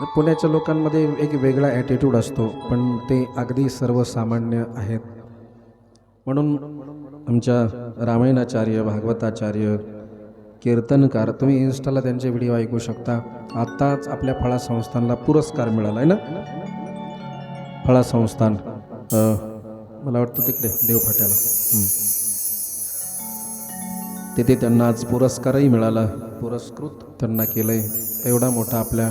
पुण्याच्या लोकांमध्ये एक वेगळा ॲटिट्यूड असतो पण ते अगदी सर्वसामान्य आहेत. म्हणून आमच्या रामायणाचार्य भागवताचार्य कीर्तनकार तुम्ही इन्स्टाला त्यांचे व्हिडिओ ऐकू शकता. आत्ताच आपल्या फळा संस्थानला पुरस्कार मिळाला आहे ना? फळा संस्थान मला वाटतं तिकडे देवफाट्याला. तिथे त्यांना आज पुरस्कारही मिळाला. पुरस्कृत त्यांना केलं आहे एवढा मोठा आपल्या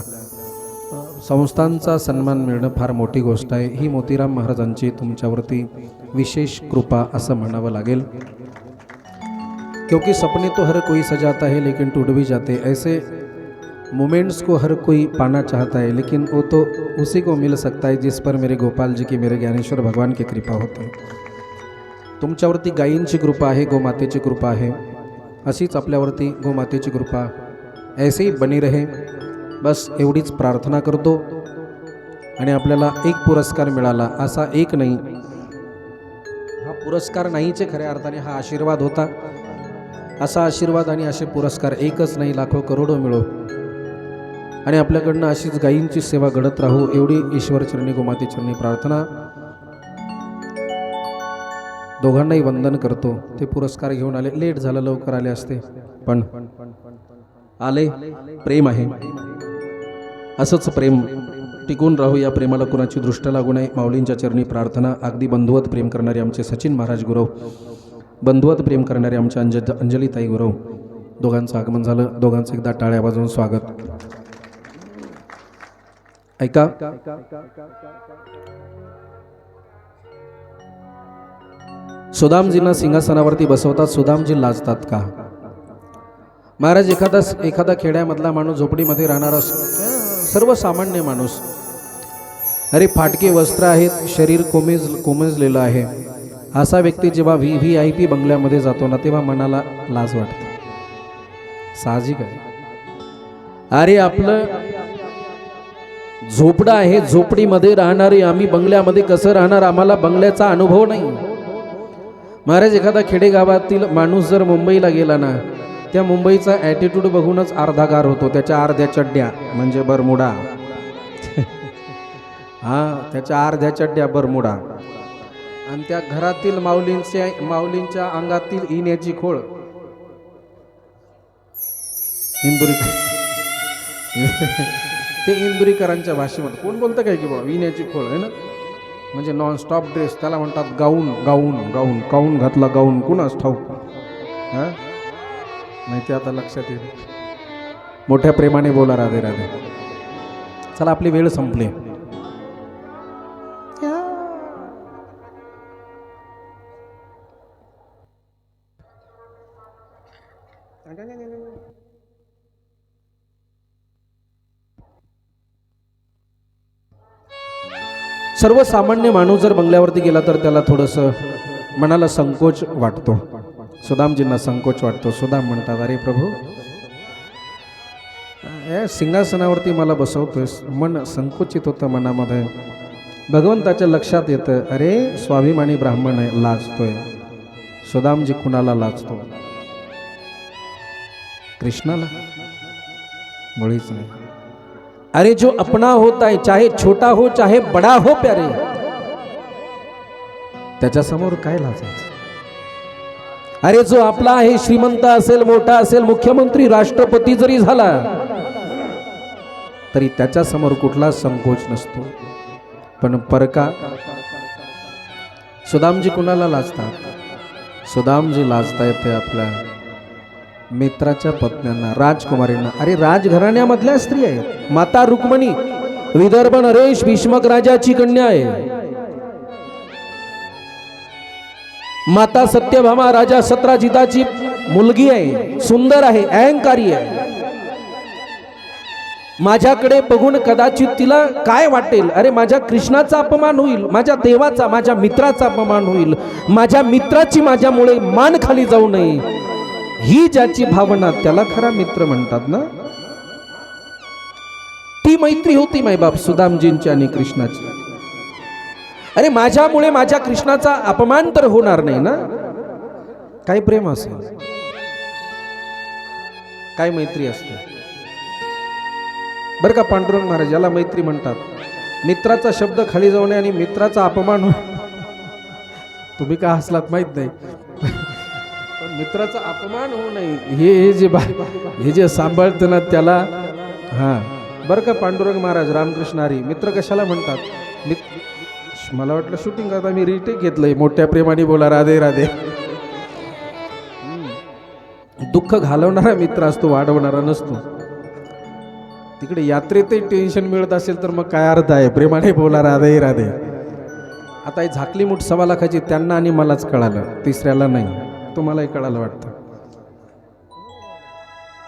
संस्थांचा सन्मान मिळणं फार मोठी गोष्ट आहे. ही मोतीराम महाराजांची तुमच्यावरती विशेष कृपा असं म्हणावं लागेल. क्योंकि सपने तो हर कोई सजाता है लेकिन टूट भी जाते ऐसे मोमेंट्स को हर कोई पाना चाहता है लेकिन वो तो उसी को मिल सकता है जिस पर मेरे गोपाल जी की मेरे ज्ञानेश्वर भगवान की कृपा होते तुमच्यावरती गायींची कृपा आहे गोमातेची कृपा आहे. अशीच आपल्यावरती गोमातेची कृपा ऐसे ही बनी रहे. बस एवढीच प्रार्थना करतो. आणि आपल्याला एक पुरस्कार मिळाला असा एक नाही. हा पुरस्कार नाहीचे खऱ्या अर्थाने हा आशीर्वाद होता. असा आशीर्वाद आणि असे पुरस्कार एकच नाही लाखो करोडो मिळो. आणि आपल्याकडनं अशीच गायींची सेवा घडत राहू एवढी ईश्वर चरणी गोमाती चरणी प्रार्थना. दोघांनाही वंदन करतो. ते पुरस्कार घेऊन आले. लेट झालं लवकर आले असते. पण आले. प्रेम आहे. असंच प्रेम. टिकून राहू या प्रेमाला कुणाची दृष्ट लागू नये. माऊलींच्या चरणी प्रार्थना. अगदी बंधुवत प्रेम करणारे आमचे सचिन महाराज गुरव. बंधुवत प्रेम करणारे आमच्या अंज अंजलीताई गुरव. दोघांचं आगमन झालं. दोघांचं एकदा टाळ्या वाजवून स्वागत. ऐका. सुदामजींना सिंहासनावरती बसवतात. सुदामजी लाजतात का? महाराज एखादा एखादा खेड्यामधला माणूस झोपडीमध्ये राहणारा असतो सर्वसामान्य माणूस. अरे फाटके वस्त्र आहेत शरीर कोमेज कोमेजलेलं आहे. असा व्यक्ती जेव्हा व्ही व्ही आय पी बंगल्यामध्ये जातो ना तेव्हा मनाला लाज वाटते. साहजिक आहे. अरे आपलं झोपडं आहे झोपडीमध्ये राहणारे आम्ही बंगल्यामध्ये कसं राहणार? आम्हाला बंगल्याचा अनुभव नाही. महाराज एखादा खेडेगावातील माणूस जर मुंबईला गेला ना त्या मुंबईचा ॲटिट्यूड बघूनच अर्धा गार होतो. त्याच्या अर्ध्या चड्ड्या म्हणजे बरमुडा. हा त्याच्या अर्ध्या चड्ड्या बरमुडा. आणि त्या घरातील माऊलींच्या माऊलींच्या अंगातील इण्याची खोळ. इंदुरी ते इंदुरीकरांच्या भाषेमध्ये. कोण बोलतं काय की बाबा? विण्याची खोळ आहे ना? म्हणजे नॉन स्टॉप ड्रेस त्याला म्हणतात गाऊन गाऊन गाऊन. गाऊन घातला गाऊन कुणास ठाऊक? हां? नाही ते आता लक्षात येईल. मोठ्या प्रेमाने बोला राधे राधे. चला आपली वेळ संपली. सर्वसामान्य माणूस जर बंगल्यावरती गेला तर त्याला थोडंसं मनाला संकोच वाटतो. सुदामजींना संकोच वाटतो. सुदाम म्हणतात अरे प्रभू या सिंहासनावरती मला बसवतोयस. मन संकुचित होतं मनामध्ये. भगवंताच्या लक्षात येतं अरे स्वाभिमानी ब्राह्मण आहे लाजतोय. सुदामजी कुणाला लाजतो? कृष्णाला? मुळीच नाही. अरे जो अपना होता है चाहे छोटा हो चाहे बडा हो प्यारे. त्याच्यासमोर काय लाजायचं? अरे जो आपला आहे श्रीमंत असेल मोठा असेल मुख्यमंत्री राष्ट्रपती जरी झाला तरी त्याच्यासमोर कुठला संकोच नसतो. पण परका सुदामजी कुणाला लाजतात? सुदामजी लाजतायत येते आपल्या मित्राच्या पत्न्यांना राजकुमारींना. अरे राजघराण्यामधल्या स्त्री आहेत. माता रुक्मणी विदर्भ नरेश भीष्मक राजाची कन्या आहे. माता सत्यभामा राजा सत्राजिताची मुलगी आहे सुंदर आहे अहंकारी आहे. माझ्याकडे बघून कदाचित तिला काय वाटेल? अरे माझ्या कृष्णाचा अपमान होईल माझ्या देवाचा माझ्या मित्राचा अपमान होईल. माझ्या मित्राची माझ्यामुळे मान खाली जाऊ नये. ही ज्याची भावना त्याला खरा मित्र म्हणतात ना? ती मैत्री होती मायबाप सुदामजींची आणि कृष्णाची. अरे माझ्यामुळे माझ्या कृष्णाचा अपमान तर होणार नाही ना? काय प्रेम असेल? काय मैत्री असते? बरं का पांडुरंग महाराज याला मैत्री म्हणतात. मित्राचा शब्द खाली जाऊ नये आणि मित्राचा अपमान तुम्ही का हसलात माहीत नाही? पण मित्राचा अपमान होऊ नये. हे हे जे बा हे जे सांभाळतं ना त्याला हां. बरं का पांडुरंग महाराज रामकृष्ण हरी मित्र कशाला म्हणतात? मित्र मला वाटलं शूटिंग करता मी रिटेक घेतलंय. मोठ्या प्रेमाने बोला राधे राधे. दुःख घालवणारा मित्र असतो वाढवणारा नसतो. तिकडे यात्रेतही टेन्शन मिळत असेल तर मग काय अर्थ आहे? प्रेमाने बोला राधे राधे. आता ही झाकली मूठ सव्वा लाखाची त्यांना आणि मलाच कळालं. तिसऱ्याला नाही. तुम्हालाही कळालं वाटतं.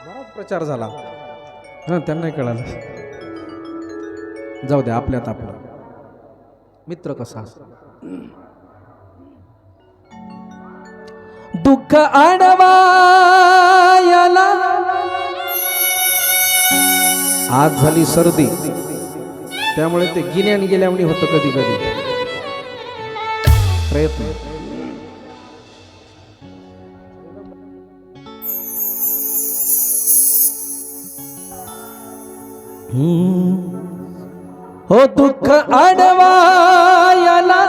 बराच प्रचार झाला. हां त्यांनाही कळालं. जाऊ द्या आपल्यात आपलं. मित्र कसा असतो? दुःख आडवायला आज झाली सर्दी. त्यामुळे ते गिन्यान गेल्यामुळे होतं कधी कधी प्रयत्न हो दुःख आडवायला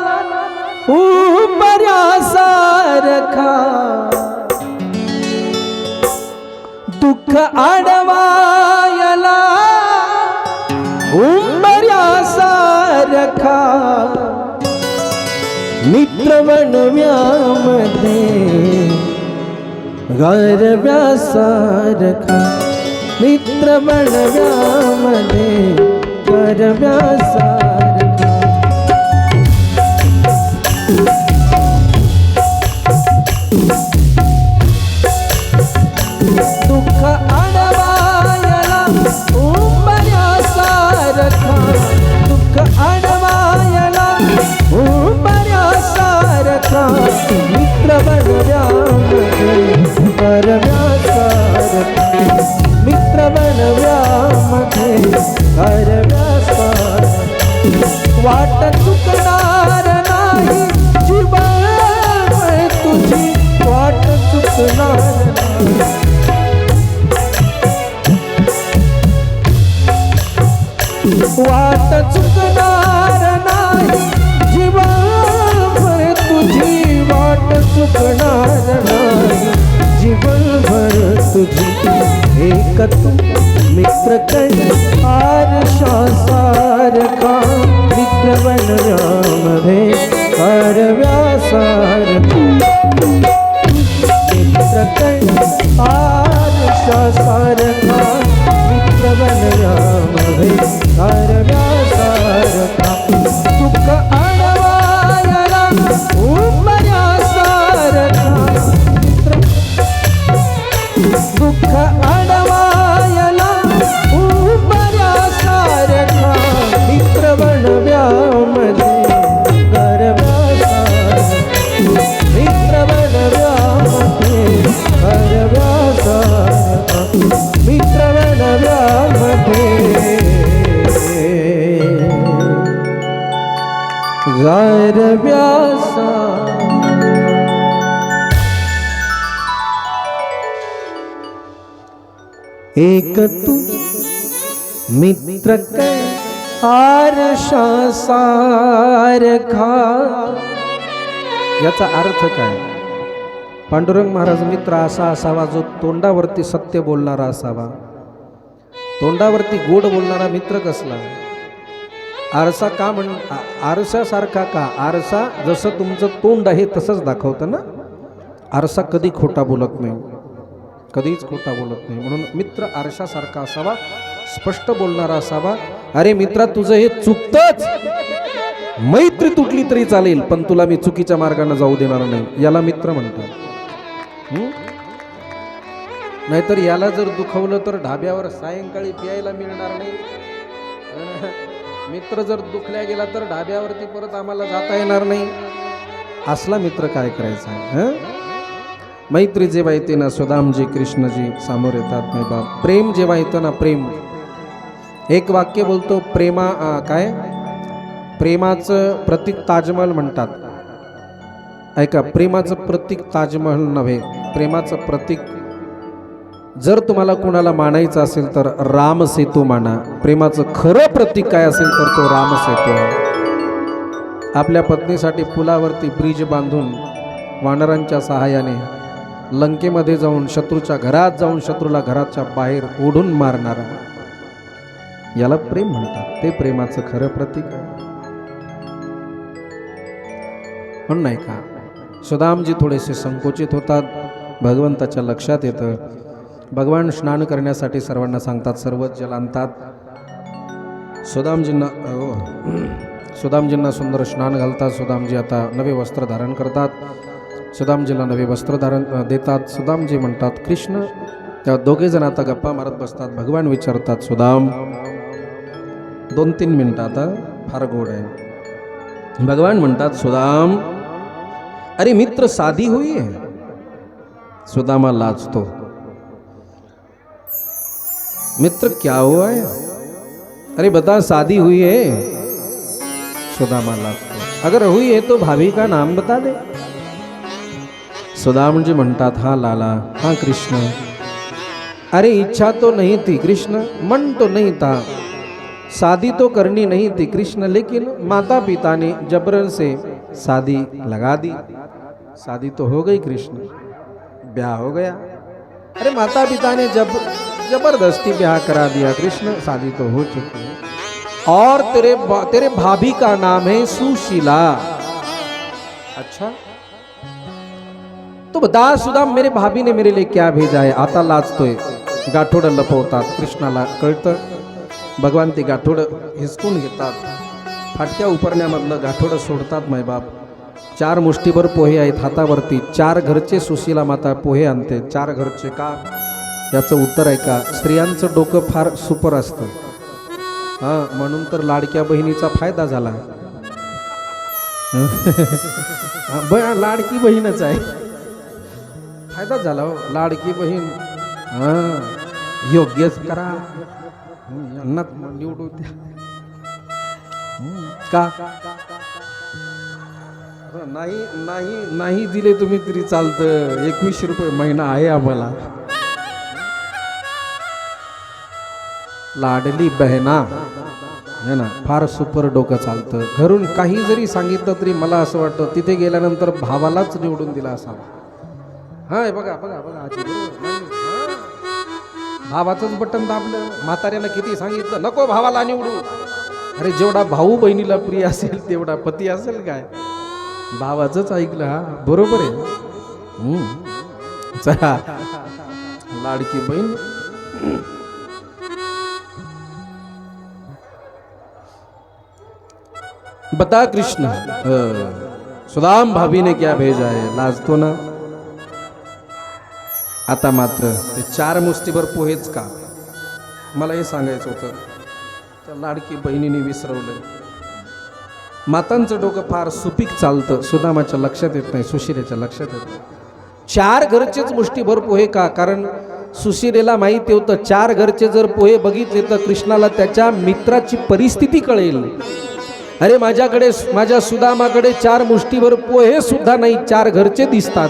सारखा दुःख आडवायला सारखा मित्र बनव्यामध्ये गरव्यासारखा. मित्र बनव्यामध्ये गारव्यासारखा दुःख अडवायला मित्र बनव्या तू मित्र कण आरशा सारखा मित्र बन राम रे बनव्यामध्ये व्यासार मित्र कण आरशा सारखा मित्र बन राम करव्यासारखा सारखा याचा अर्थ काय? पांडुरंग महाराज मित्र असा असावा जो तोंडावरती सत्य बोलणारा असावा. तोंडावरती गोड बोलणारा मित्र कसला? आरसा का म्हण आरशासारखा का? आरसा जसं तुमचं तोंड आहे तसंच दाखवतं ना? आरसा कधी खोटा बोलत नाही. कधीच खोटा बोलत नाही. म्हणून मित्र आरशासारखा असावा स्पष्ट बोलणारा असावा. अरे मित्रा तुझं हे चुकतंच. मैत्री तुटली तरी चालेल पण तुला मी चुकीच्या मार्गाने जाऊ देणार नाही. याला मित्र म्हणतात. नाहीतर याला जर दुखवलं तर ढाब्यावर सायंकाळी प्यायला मिळणार नाही. मित्र जर दुखल्या गेला तर ढाब्यावरती परत आम्हाला जाता येणार नाही. असला मित्र काय करायचा हं? मैत्री जेव्हा येते ना सुदामजी कृष्णजी समोर येतात नाही बाप प्रेम जेव्हा येतं ना प्रेम. एक वाक्य बोलतो प्रेमा काय? प्रेमाचं प्रतीक ताजमहल म्हणतात. ऐका प्रेमाचं प्रतीक ताजमहल नव्हे प्रेमाचं प्रतीक. जर तुम्हाला कोणाला मानायचं असेल तर रामसेतू माना. प्रेमाचं खरं प्रतीक काय असेल तर तो रामसेतू आहे. आपल्या पत्नीसाठी पुलावरती ब्रिज बांधून वानरांच्या सहाय्याने लंकेमध्ये जाऊन शत्रूच्या घरात जाऊन शत्रूला घराच्या बाहेर ओढून मारणारा. याला प्रेम म्हणतात. ते प्रेमाचं खरं प्रतीक आहे. म्हणून नाही का? सुदामजी थोडेसे संकुचित होतात. भगवंताच्या लक्षात येतं. भगवान स्नान करण्यासाठी सर्वांना सांगतात सर्वच जल आणतात. सुदामजींना सुदामजींना सुंदर स्नान घालतात. सुदामजी आता नवे वस्त्र धारण करतात. सुदामजीला नवे वस्त्र धारण देतात. सुदामजी म्हणतात कृष्ण. त्या दोघेजण आता गप्पा मारत बसतात. भगवान विचारतात सुदाम दोन तीन मिनटं आता फार गोड आहे. भगवान म्हणतात सुदाम अरे मित्र, शादी हुई है? सुदामा, लाज तो। मित्र, क्या हुआ है? अरे बता, शादी हुई है? सुदामा लाजतो अगर हुई है तो भाभी का नाम बता दे। सुदाम जी म्हणतात हा लाला। हाँ कृष्ण। अरे, इच्छा तो नहीं थी, कृष्ण। मन तो नहीं था। शादी तो करनी नहीं थी कृष्ण, लेकिन माता पिता ने जबरन से शादी लगा दी। शादी तो हो गई कृष्ण। ब्याह हो गया। अरे माता पिता ने जब ज़बरदस्ती ब्याह करा दिया कृष्ण, शादी तो हो चुकी है। और तेरे तेरे भाभी का नाम है सुशीला। अच्छा? तो बता सुदाम मेरे भाभी ने मेरे लिए क्या भेजा है? आता लाजतोय गाठोडं लपवतात कृष्णाला कळतं भगवान ते गाठोडं हिसकून घेतात. फाटक्या उपरण्यामधलं गाठोडं सोडतात मायबाप. चार मुष्टीभर पोहे आहेत हातावरती. चार घरचे सुशीला माता पोहे आणते. चार घरचे का? याचं उत्तर आहे का स्त्रियांचं डोकं फार सुपर असतं. हां म्हणून तर लाडक्या बहिणीचा फायदा झाला. ब लाडकी बहीणच आहे. फायदा झाला हो. लाडकी बहीण. हां योग्यच करा. यांनाच निवडू द्या. का? नाही नाही नाही दिले तुम्ही तरी चालतं. एकवीसशे रुपये महिना आहे आम्हाला. लाडली बहना है ना फार सुपर डोकं चालतं. घरून काही जरी सांगितलं तरी मला असं वाटतं तिथे गेल्यानंतर भावालाच निवडून दिला असावा. हा बघा बघा बघा भावाचंच बटन दाबलं. म्हाताऱ्यानं किती सांगितलं? नको भावाला निवडू. अरे जेवढा भाऊ बहिणीला प्रिय असेल तेवढा पती असेल काय? भावाचंच ऐकलं हा? बरोबर आहे. चला. लाडकी बहीण. बता कृष्ण. सुदाम भाभी ने क्या भेजा है? लाजतो ना. आता मात्र ते चार मुष्टीभर पोहेच का? मला हे सांगायचं होतं. त्या लाडकी बहिणीने विसरवलं. मातांचं डोकं फार सुपीक चालतं सुदामाच्या लक्षात येत नाही सुशिरेच्या लक्षात येत नाही. चार घरचेच मुष्टीभर पोहे का? कारण सुशिरेला माहिती होतं चार घरचे जर पोहे बघितले तर कृष्णाला त्याच्या मित्राची परिस्थिती कळेल. अरे माझ्याकडे माझ्या सुदामाकडे चार मुष्टीभर पोहे सुद्धा नाही चार घरचे दिसतात.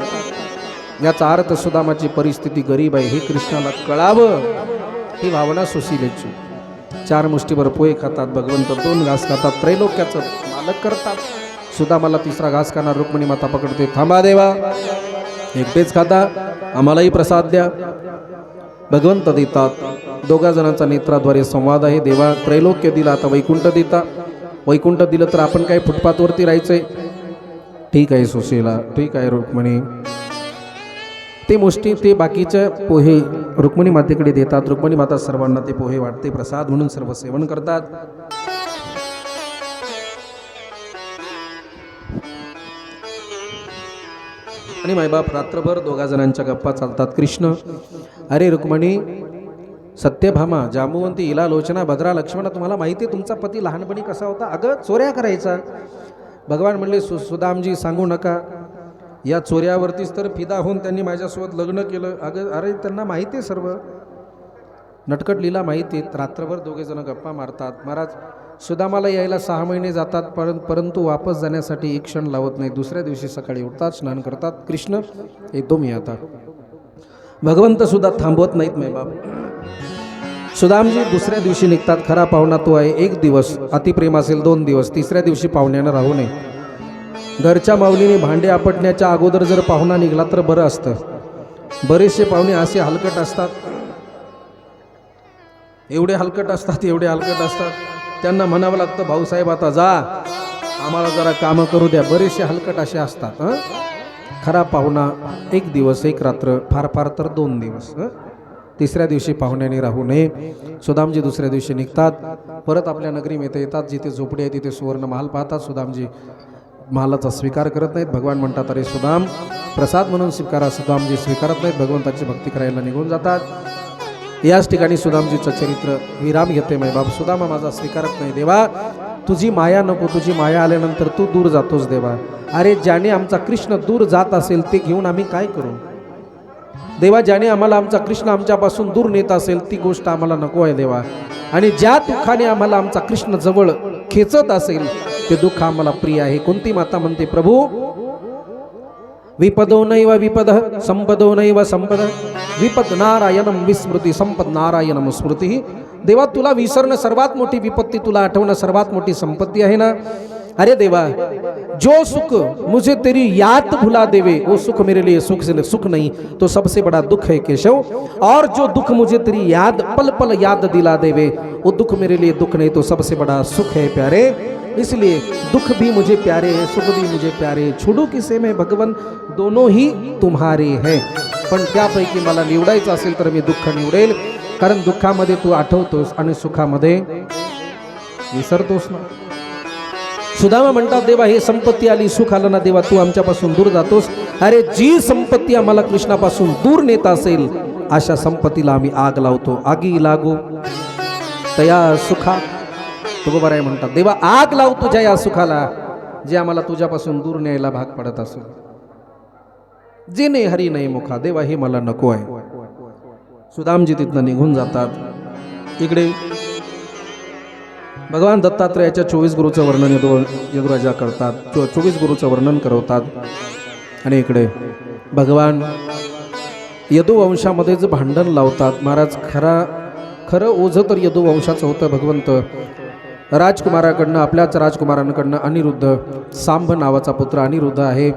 याचा अर्थ सुदामाची परिस्थिती गरीब आहे हे कृष्णाला कळावं. ही भावना सुशीलेची. चार मुष्टीभर पोहे खातात भगवंत दोन घास खातात त्रैलोक्याचं मालक करतात. सुदामाला तिसरा घास खाणार रुक्मिणी माता पकडते थांबा देवा एकटेच खाता आम्हालाही प्रसाद द्या. भगवंत देतात. दोघा जणांचा नेत्राद्वारे संवाद आहे देवा त्रैलोक्य दिला आता वैकुंठ देता. वैकुंठ दिलं तर आपण काय फुटपाथवरती राहायचंय? ठीक आहे सुशीला. ठीक आहे रुक्मिणी. ते मुष्टी ते बाकीचे पोहे रुक्मिणी मातेकडे देतात. रुक्मिणी माता सर्वांना ते पोहे वाटते प्रसाद म्हणून सर्व सेवन करतात. आणि मायबाप रात्रभर दोघा जणांच्या गप्पा चालतात. कृष्ण अरे रुक्मिणी सत्यभामा जामुवंती इला लोचना भद्रा लक्ष्मणा तुम्हाला माहिती आहे तुमचा पती लहानपणी कसा होता? अगं चोऱ्या करायचा. भगवान म्हणले सु सुदामजी सांगू नका. या चोऱ्यावरतीच तर फिदा होऊन त्यांनी माझ्यासोबत लग्न केलं. अगं अरे त्यांना माहिती आहे सर्व. नटकट लीला माहिती आहेत रात्रभर दोघेजणं गप्पा मारतात. महाराज सुदामाला यायला सहा महिने जातात पर परंतु वापस जाण्यासाठी एक क्षण लावत नाही. दुसऱ्या दिवशी सकाळी उठतात स्नान करतात. कृष्ण येतो मी आता. भगवंत सुद्धा थांबवत नाहीत मै बाप. सुदामजी दुसऱ्या दिवशी निघतात. खरा पाहुणा तो आहे. एक दिवस अतिप्रेम असेल दोन दिवस. तिसऱ्या दिवशी पाहुण्यानं राहू नये. घरच्या माऊलीने भांडे आपटण्याच्या अगोदर जर पाहुणा निघला तर बरं असतं. बरेचसे पाहुणे असे हलकट असतात. एवढे हलकट असतात एवढे हलकट असतात. त्यांना म्हणावं लागतं भाऊसाहेब आता जा. आम्हाला जरा कामं करू द्या. बरेचसे हलकट असे असतात हं? खरा पाहुणा एक दिवस एक रात्र फार फार तर दोन दिवस तिसऱ्या दिवशी पाहुण्याने राहू नये. सुदामजी दुसऱ्या दिवशी निघतात. परत आपल्या नगरीमध्ये येतात. जिथे झोपडी आहे तिथे सुवर्ण महाल पाहतात. सुदामजी महालाचा स्वीकार करत नाहीत. भगवान म्हणतात अरे सुदाम प्रसाद म्हणून स्वीकारा. सुदामजी स्वीकारत नाहीत. भगवंताची भक्ती करायला निघून जातात. याच ठिकाणी सुदामजीचं चरित्र विराम घेते मै बाप. सुदामा माझा स्वीकारत नाही. देवा तुझी माया नको. तुझी माया आल्यानंतर तू दूर जातोस देवा. अरे ज्याने आमचा कृष्ण दूर जात असेल ते घेऊन आम्ही काय करू? देवा ज्याने आम्हाला आमचा कृष्ण आमच्यापासून दूर नेत असेल ती गोष्ट आम्हाला नको आहे देवा. आणि ज्या दुःखाने आम्हाला आमचा कृष्ण जवळ खेचत असेल ते दुःख आम्हाला प्रिय आहे. कोणती माता म्हणते, प्रभू, विपदो नैव विपद, संपदो नैव संपद, विपद नारायणम विस्मृती, संपद नारायणम स्मृती. देवा, तुला विसरणं सर्वात मोठी विपत्ती, तुला आठवणं सर्वात मोठी संपत्ती आहे ना? अरे देवा, जो सुख मुझे तेरी याद भुला देवे, वो सुख मेरे लिए सुख से सुख नहीं तो सबसे बड़ा दुख है केशव। और जो दुख मुझे तेरी याद पल पल याद दिला देवे, वो दुख मेरे लिए दुख नहीं तो सबसे बड़ा सुख है प्यारे। इसलिए दुख भी मुझे प्यारे है सुख भी मुझे प्यारे छुडू किसे में भगवान दोनों ही तुम्हारे हैं। पण त्यापैकी मला निवडायचं असेल तर मी दुःख निवडेल कारण दुःखामध्ये तू आठवतोस आणि सुखामध्ये विसरतोस ना. सुदामा म्हणतात देवा हे संपत्ती आली सुख आलं ना देवा तू आमच्यापासून दूर जातोस. अरे जी संपत्ती आम्हाला कृष्णापासून दूर नेत असेल अशा संपत्तीला आम्ही आग लावतो. आगी लागू. तया सुखा. तुकोबाराय आहे म्हणतात देवा आग लाव तुझ्या या सुखाला जे आम्हाला तुझ्यापासून दूर न्यायला भाग पडत असेल जे नाही हरी नाही मुखा देवा हे मला नको आहे. सुदामजी तिथनं निघून जातात. इकडे भगवान दत्तात्रयाच्या चोवीस गुरुचं वर्णन यदु यदुराजा करतात. चोवीस गुरुचं वर्णन करवतात. आणि इकडे भगवान यदुवंशामध्येच भांडण लावतात महाराज खरा खरं ओझं तर यदुवंशाचं होतं भगवंत. राजकुमाराकडनं आपल्याच राजकुमारांकडनं अनिरुद्ध सांभ नावाचा पुत्र अनिरुद्ध आहे.